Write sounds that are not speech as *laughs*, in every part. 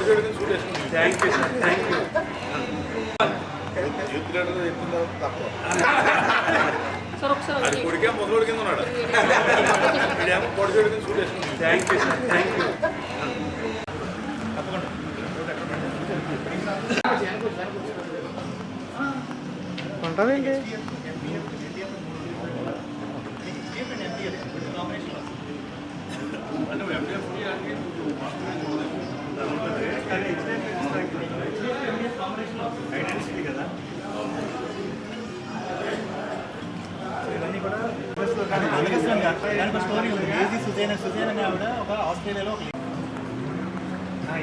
ఇదేమో పొడిచోడి కింద సూట్ వేసుకుంది thank you sir thank you youth leader చెప్పిన తర్వాత తక్కువ సార్ ఒకసారి అది కొడికే ముసలోడి పొడిచోడి కింద సూట్ ఉంటుందండి దానికి స్టోరీ ఉంది ఏజీ సుజైన సుజైన అనే ఆవిడ ఒక ఆస్ట్రేలియాలో ఒక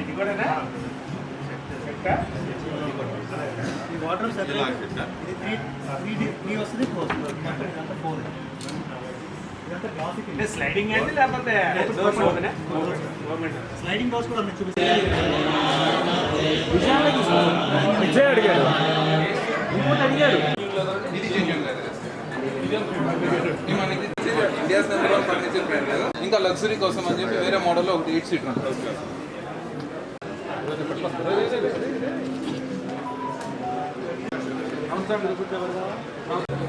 ఇది కూడా వాటర్ సెపరేట్ ఇది త్రీ త్రీ త్రీ వస్తుంది ఫోర్ ఫోర్ స్లైడింగ్ అండి లేకపోతే స్లైడింగ్ డోర్స్ కూడా విజయ్ అడిగాడు ఇంకోటి అడిగాడు India's number one furniture brand కదా ఇంకా లగ్జరీ కోసం అని చెప్పి వేరే మోడల్లో ఒకటి ఎయిట్ సీటర్ ఉంటుంది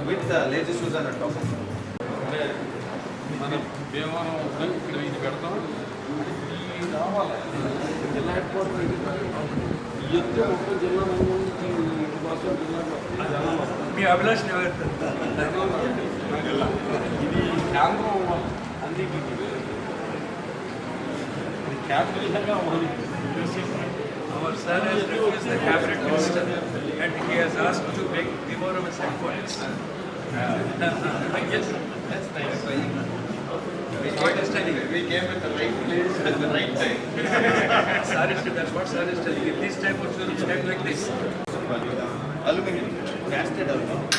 విత్ లేటెస్ట్ షూస్ అన్నట్టు మనం భీమవరం ఇక్కడ ఇది పెడతాం ఈ రావాలి జిల్లా హెడ్ క్వార్టర్ ఈ ఎత్తు మొత్తం జిల్లా నుంచి ఇటు కోసం జిల్లా మీ అభిలాష్ ఇది కేంద్రం అన్నిటికీ క్యాపిటల్ లాగా ఉంది Our son has refused the cabinet minister and he has asked to make Devoram as headquarters. Yes, that's nice. is telling you, we came at the right place at the right time. *laughs* sir that's what is telling you. This like this. Aluminum. Casted aluminum.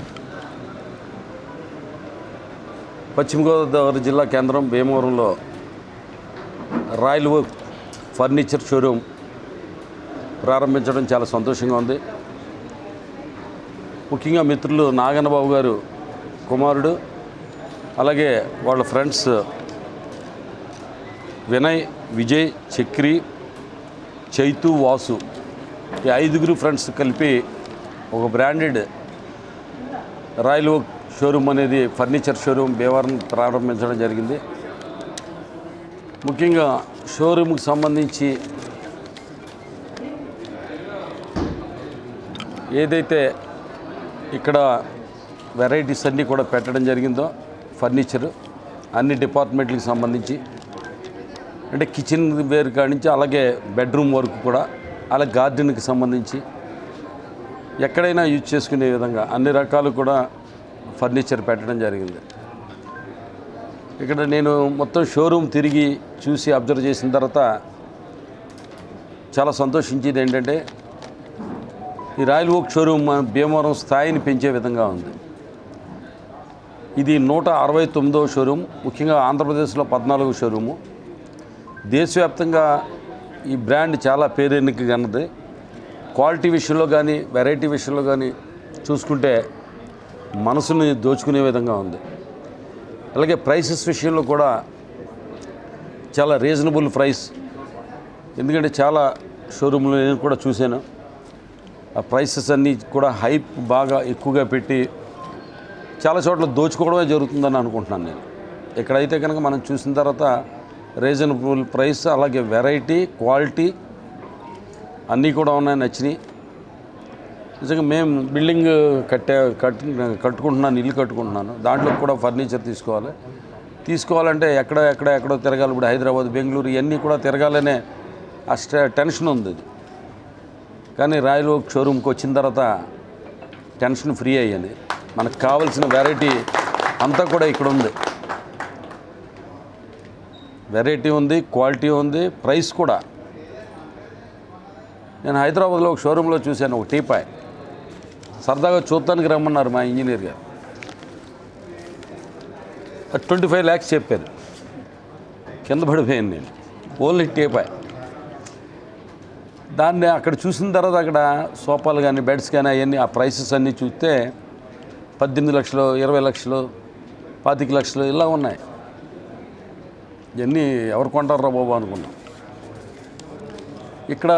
పశ్చిమ గోదావరి జిల్లా కేంద్రం భీమవరంలో royal work furniture showroom ప్రారంభించడం చాలా సంతోషంగా ఉంది. ముఖ్యంగా మిత్రులు నాగన్నబాబు గారు కుమారుడు అలాగే వాళ్ళ ఫ్రెండ్స్ వినయ్ విజయ్ చక్రి చైతు వాసు ఈ ఐదుగురు ఫ్రెండ్స్ కలిపి ఒక బ్రాండెడ్ రాయల్ ఓక్ షోరూమ్ అనేది ఫర్నిచర్ షోరూమ్ భీమవరం ప్రారంభించడం జరిగింది. ముఖ్యంగా షోరూమ్కి సంబంధించి ఏదైతే ఇక్కడ వెరైటీస్ అన్నీ కూడా పెట్టడం జరిగిందో ఫర్నిచర్ అన్ని డిపార్ట్మెంట్లకు సంబంధించి అంటే కిచెన్ వేర్ కానించి నుంచి అలాగే బెడ్రూమ్ వరకు కూడా అలాగే గార్డెన్కి సంబంధించి ఎక్కడైనా యూజ్ చేసుకునే విధంగా అన్ని రకాలు కూడా ఫర్నిచర్ పెట్టడం జరిగింది. ఇక్కడ నేను మొత్తం షోరూమ్ తిరిగి చూసి అబ్జర్వ్ చేసిన తర్వాత చాలా సంతోషించేది ఏంటంటే ఈ రాయల్ ఓక్ షోరూమ్ భీమవరం స్థాయిని పెంచే విధంగా ఉంది. ఇది నూట అరవై తొమ్మిదవ షోరూమ్ ముఖ్యంగా ఆంధ్రప్రదేశ్లో పద్నాలుగో షోరూము. దేశవ్యాప్తంగా ఈ బ్రాండ్ చాలా పేరెన్నికగన్నది క్వాలిటీ విషయంలో కానీ వెరైటీ విషయంలో కానీ చూసుకుంటే మనసుని దోచుకునే విధంగా ఉంది. అలాగే ప్రైసెస్ విషయంలో కూడా చాలా రీజనబుల్ ప్రైస్. ఎందుకంటే చాలా షోరూంలో నేను కూడా చూశాను. ఆ ప్రైసెస్ అన్నీ కూడా హైప్ బాగా ఎక్కువగా పెట్టి చాలా చోట్ల దోచుకోవడమే జరుగుతుందని అనుకుంటున్నాను నేను. ఇక్కడైతే కనుక మనం చూసిన తర్వాత రీజనబుల్ ప్రైస్ అలాగే వెరైటీ క్వాలిటీ అన్నీ కూడా ఉన్నాయి నచ్చినాయి నిజంగా మేము బిల్డింగ్ కట్టే కట్ కట్టుకుంటున్నాను ఇల్లు కట్టుకుంటున్నాను. దాంట్లో కూడా ఫర్నిచర్ తీసుకోవాలి. తీసుకోవాలంటే ఎక్కడ ఎక్కడ ఎక్కడో తిరగాలి. ఇప్పుడు హైదరాబాద్ బెంగళూరు ఇవన్నీ కూడా తిరగాలనే ఆ టెన్షన్ ఉంది ఇది కానీ రాయల్ ఓక్ షోరూమ్కి వచ్చిన తర్వాత టెన్షన్ ఫ్రీ అయ్యాను మనకు కావాల్సిన వెరైటీ అంతా కూడా ఇక్కడ ఉంది. వెరైటీ ఉంది క్వాలిటీ ఉంది ప్రైస్ కూడా. నేను హైదరాబాద్లో ఒక షోరూంలో చూశాను ఒక టీపాయ్ సరదాగా చూడటానికి రమ్మన్నారు మా ఇంజనీర్ గారు. ట్వంటీ ఫైవ్ ల్యాక్స్ చెప్పారు. కింద పడిపోయాను నేను. ఓన్లీ టేపా దాన్ని అక్కడ చూసిన తర్వాత అక్కడ సోఫాలు కానీ బెడ్స్ కానీ అవన్నీ ఆ ప్రైసెస్ అన్నీ చూస్తే పద్దెనిమిది లక్షలు ఇరవై లక్షలు పాతిక లక్షలు ఇలా ఉన్నాయి. ఇవన్నీ ఎవరు కొంటారా బాబు అనుకున్నాం. ఇక్కడ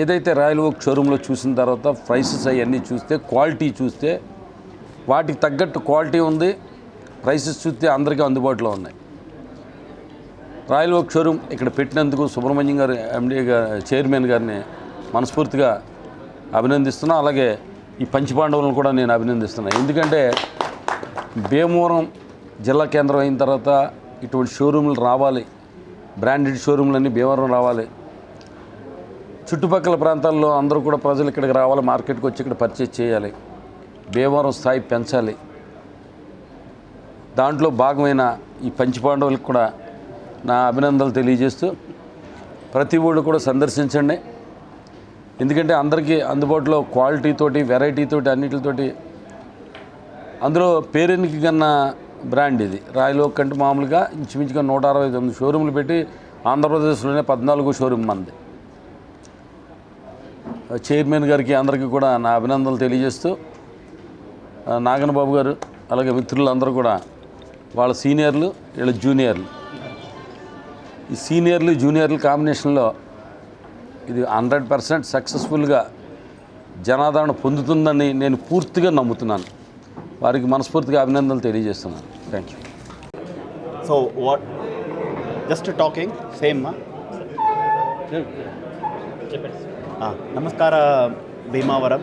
ఏదైతే రాయల్ ఓక్ షోరూంలో చూసిన తర్వాత ప్రైసెస్ అవన్నీ చూస్తే క్వాలిటీ చూస్తే వాటికి తగ్గట్టు క్వాలిటీ ఉంది ప్రైసెస్ చూస్తే అందరికీ అందుబాటులో ఉన్నాయి. రాయల్ ఓక్ షోరూమ్ ఇక్కడ పెట్టినందుకు సుబ్రహ్మణ్యం గారు ఎండి గారు చైర్మన్ గారిని మనస్ఫూర్తిగా అభినందిస్తున్నా. అలాగే ఈ పంచపాండవులను కూడా నేను అభినందిస్తున్నాను. ఎందుకంటే భీమవరం జిల్లా కేంద్రం అయిన తర్వాత ఇటువంటి షోరూంలు రావాలి బ్రాండెడ్ షోరూమ్లన్నీ భీమవరం రావాలి. చుట్టుపక్కల ప్రాంతాల్లో అందరూ కూడా ప్రజలు ఇక్కడికి రావాలి మార్కెట్కి వచ్చి ఇక్కడ పర్చేజ్ చేయాలి. భీమవరం స్థాయి పెంచాలి. దాంట్లో భాగమైన ఈ పంచిపాండవులకు కూడా నా అభినందనలు తెలియజేస్తూ ప్రతి ఊళ్ళు కూడా సందర్శించండి. ఎందుకంటే అందరికీ అందుబాటులో క్వాలిటీతోటి వెరైటీతోటి అన్నిటితోటి అందులో పేరెనికి కన్నా బ్రాండ్ ఇది. రాయలో కంటే మామూలుగా ఇంచుమించుగా నూట అరవై తొమ్మిది షోరూమ్లు పెట్టి ఆంధ్రప్రదేశ్లోనే పద్నాలుగు షోరూమ్ మంది. చైర్మన్ గారికి అందరికీ కూడా నా అభినందనలు తెలియజేస్తూ ఆ, నాగన్ బాబు గారు అలాగే మిత్రులు అందరూ కూడా వాళ్ళ సీనియర్లు వీళ్ళ జూనియర్లు ఈ సీనియర్లు జూనియర్లు కాంబినేషన్లో ఇది హండ్రెడ్ పర్సెంట్ సక్సెస్ఫుల్గా జనాదరణ పొందుతుందని నేను పూర్తిగా నమ్ముతున్నాను వారికి మనస్ఫూర్తిగా అభినందనలు తెలియజేస్తున్నాను thank you So what? Just talking, same. Huh? Ah, Namaskara, Bhimavaram.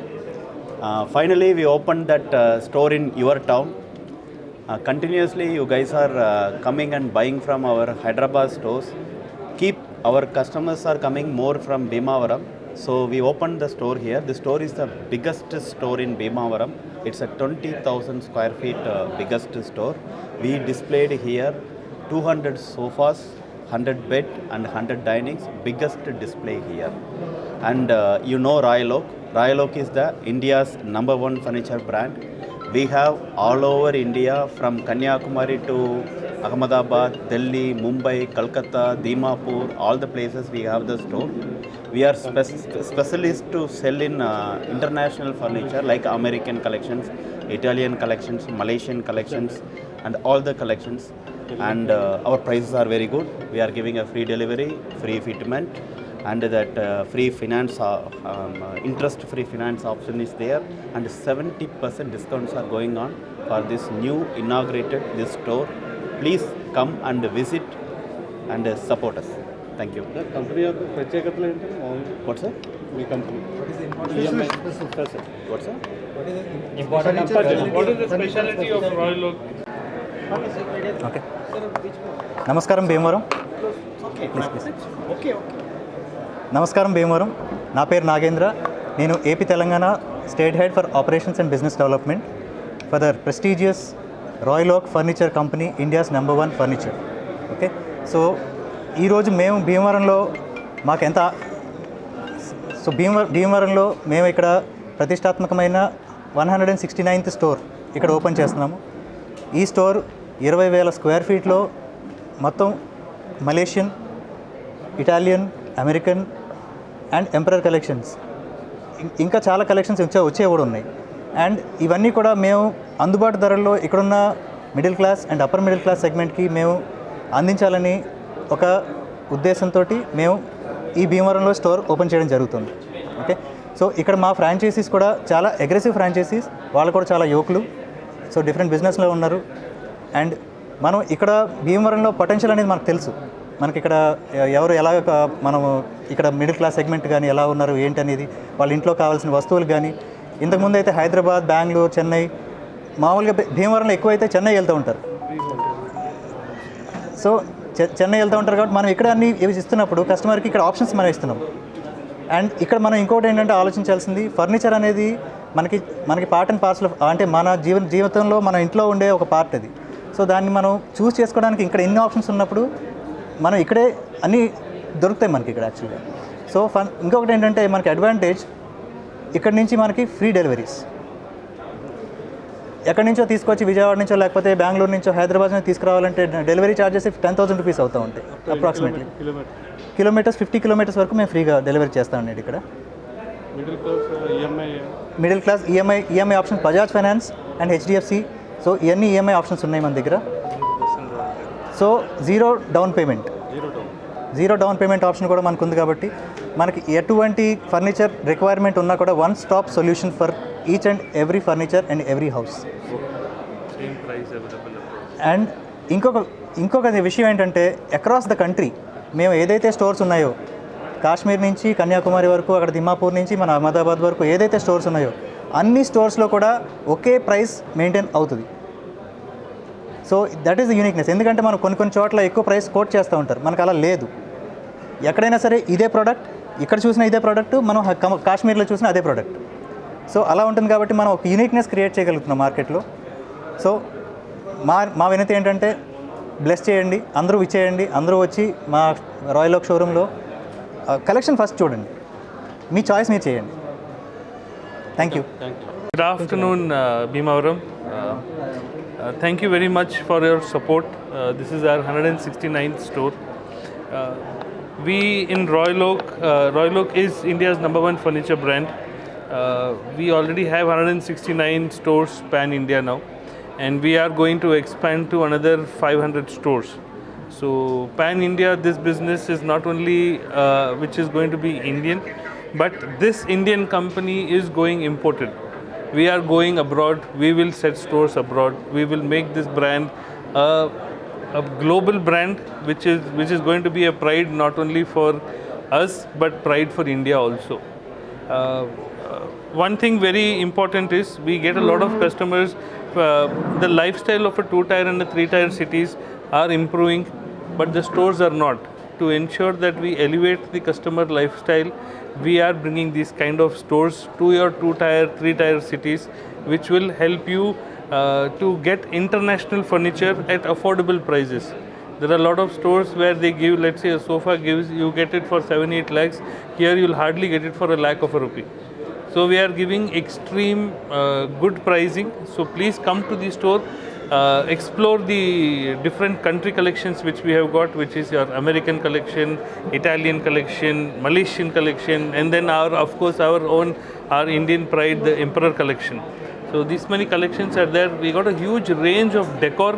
Uh, finally, we opened that uh, store in your town. Uh, continuously, you guys are uh, coming and buying from our Hyderabad stores. Keep our customers are coming more from Bhimavaram. So we opened the store here. The store is the biggest store in Bhimavaram. It's a 20,000 square feet uh, biggest store. We displayed here 200 sofas, 100 bed and 100 dinings. Biggest display here. And uh, you know Royal Oak. Royal Oak is the India's number one furniture brand. We have all over India from Kanyakumari to Ahmedabad, Delhi, Mumbai, Kolkata, Dimapur, all the places we have the store. We are spec- specialists to sell in uh, international furniture like American collections, Italian collections, Malaysian collections, and all the collections. And uh, our prices are very good. We are giving a free delivery, free fitment, and that uh, free finance, uh, um, uh, interest-free finance option is there, and 70% discounts are going on for this new inaugurated this store. Please come and visit and uh, support us. Thank you. Company యొక్క ప్రత్యేకతలు ఏంటి మామూలుగా What's that? Me company What's that? What is the speciality of Royal Oak okay నమస్కారం భీమవరం. నా పేరు నాగేంద్ర. నేను AP Telangana state head for operations and business development for the prestigious Royal Oak furniture company India's number one furniture. Okay? So ఈరోజు మేము భీమవరంలో మాకు ఎంత so Bhimavara భీమవరంలో మేము ఇక్కడ ప్రతిష్టాత్మకమైన one hundred and sixty ninth store ఇక్కడ ఓపెన్ చేస్తున్నాము. ఈ స్టోర్ ఇరవై వేల స్క్వేర్ ఫీట్లో మొత్తం Malaysian Italian American and emperor collections. ఇంకా చాలా కలెక్షన్స్ వచ్చే వచ్చే కూడా ఉన్నాయి. అండ్ ఇవన్నీ కూడా మేము అందుబాటు ధరల్లో ఇక్కడున్న middle class and upper middle class సెగ్మెంట్కి మేము అందించాలని ఒక ఉద్దేశంతో మేము ఈ భీమవరంలో స్టోర్ ఓపెన్ చేయడం జరుగుతుంది. ఓకే? సో ఇక్కడ మా ఫ్రాంచైజీస్ కూడా చాలా అగ్రెసివ్ ఫ్రాంచైజీస్. వాళ్ళు కూడా చాలా యువకులు. సో డిఫరెంట్ బిజినెస్లో ఉన్నారు. అండ్ మనం ఇక్కడ భీమవరంలో పొటెన్షియల్ అనేది మనకు తెలుసు. మనకి ఇక్కడ ఎవరు ఎలా మనం ఇక్కడ మిడిల్ క్లాస్ సెగ్మెంట్ కానీ ఎలా ఉన్నారు ఏంటి అనేది వాళ్ళ ఇంట్లో కావాల్సిన వస్తువులు కానీ ఇంతకుముందు అయితే హైదరాబాద్ బెంగళూరు చెన్నై మామూలుగా భీమవరంలో భీమవరంలో ఎక్కువైతే చెన్నై వెళ్తూ ఉంటారు. సో చె- చెన్నై వెళ్తూ ఉంటారు కాబట్టి మనం ఇక్కడ అన్ని ఇవి ఇస్తున్నప్పుడు కస్టమర్కి ఇక్కడ ఆప్షన్స్ మనం ఇస్తున్నాం. అండ్ ఇక్కడ మనం ఇంకోటి ఏంటంటే ఆలోచించాల్సింది ఫర్నిచర్ అనేది మనకి మనకి పార్ట్ అండ్ పార్సల్ అంటే మన జీవన జీవితంలో మన ఇంట్లో ఉండే ఒక పార్ట్ అది. సో దాన్ని మనం చూస్ చేసుకోవడానికి ఇక్కడ ఎన్ని ఆప్షన్స్ ఉన్నప్పుడు మనం ఇక్కడే అన్నీ దొరుకుతాయి మనకి ఇక్కడ యాక్చువల్గా సో ఫన్ ఇంకొకటి ఏంటంటే మనకి అడ్వాంటేజ్ ఇక్కడ నుంచి మనకి ఫ్రీ డెలివరీస్ ఎక్కడి నుంచో తీసుకొచ్చి విజయవాడ నుంచో లేకపోతే బెంగళూరు నుంచో హైదరాబాద్ నుంచి తీసుకురావాలంటే delivery charges ten thousand rupees అవుతూ ఉంటాయి approximately kilometer kilometers fifty kilometers వరకు మేము ఫ్రీగా డెలివరీ చేస్తామండి ఇక్కడ. Middle class EMI middle class EMI EMI option Bajaj Finance and HDFC so ఇవన్నీ ఈఎంఐ ఆప్షన్స్ ఉన్నాయి మన దగ్గర. So zero down payment. Zero down payment option కూడా మనకు ఉంది కాబట్టి మనకి ఎటువంటి ఫర్నిచర్ రిక్వైర్మెంట్ ఉన్నా కూడా one stop solution for each and every furniture and every house. And ఇంకొక ఇంకొక విషయం ఏంటంటే అక్రాస్ ద కంట్రీ మేము ఏదైతే స్టోర్స్ ఉన్నాయో కాశ్మీర్ నుంచి కన్యాకుమారి వరకు అక్కడ దిమాపూర్ నుంచి మన అహ్మదాబాద్ వరకు ఏదైతే స్టోర్స్ ఉన్నాయో అన్ని స్టోర్స్లో కూడా ఒకే ప్రైస్ మెయింటైన్ అవుతుంది. So that is the uniqueness ఎందుకంటే మనం కొన్ని కొన్ని చోట్ల ఎక్కువ ప్రైస్ కోట్ చేస్తూ ఉంటారు. మనకు అలా లేదు. ఎక్కడైనా సరే ఇదే ప్రోడక్ట్ ఇక్కడ చూసిన ఇదే ప్రోడక్ట్ మనం కాశ్మీర్లో చూసిన అదే ప్రోడక్ట్ సో అలా ఉంటుంది కాబట్టి మనం ఒక యూనిక్నెస్ క్రియేట్ చేయగలుగుతున్నాం మార్కెట్లో. సో మా మా వినతి ఏంటంటే బ్లెస్ చేయండి అందరూ ఇచ్చేయండి అందరూ వచ్చి మా రాయల్ ఓక్ షోరూంలో కలెక్షన్ ఫస్ట్ చూడండి. మీ చాయిస్ మీరు చేయండి. Thank you good afternoon Bhimavaram thank you very much for your support. Uh, this is our 169th store. Uh, we in Royal Oak, uh, Royal Oak is India's number one furniture brand. Uh, we already have 169 stores pan India now, and we are going to expand to another 500 stores. So pan India, this business is not only uh, which is going to be Indian, but this Indian company is going imported. We are going abroad. We will set stores abroad. We will make this brand a, a global brand, which is which is going to be a pride not only for us but pride for India also. Uh, uh, one thing very important is we get a lot of customers. Uh, the lifestyle of a two-tier and a three-tier cities are improving, but the stores are not. To ensure that we elevate the customer lifestyle, we are bringing these kind of stores to your two-tier, three-tier cities, which will help you uh, to get international furniture at affordable prices. There are a lot of stores where they give, let's say, a sofa gives you get it for seven, eight lakhs. Here you'll hardly get it for a lakh of a rupee. So we are giving extreme uh, good pricing. So please come to the store, uh, explore the different country collections which we have got, which is your American collection, Italian collection, Malaysian collection, and then our, of course, our own, our Indian pride, the Emperor collection. So these many collections are there. We got a huge range of decor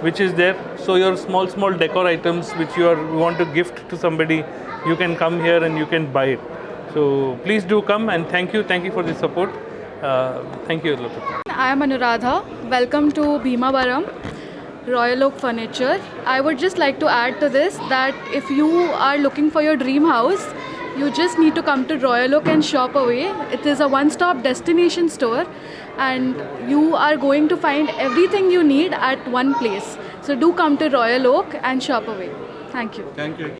which is there. So your small small decor items which you are you want to gift to somebody, you can come here and you can buy it. So please do come and thank you, thank you for the support. Uh, thank you. I am Anuradha. Welcome to Bhimavaram Royal Oak Furniture. I would just like to add to this that if you are looking for your dream house, you just need to come to Royal Oak and shop away. It is a one stop destination store and you are going to find everything you need at one place. So do come to Royal Oak and shop away. Thank you. Thank you.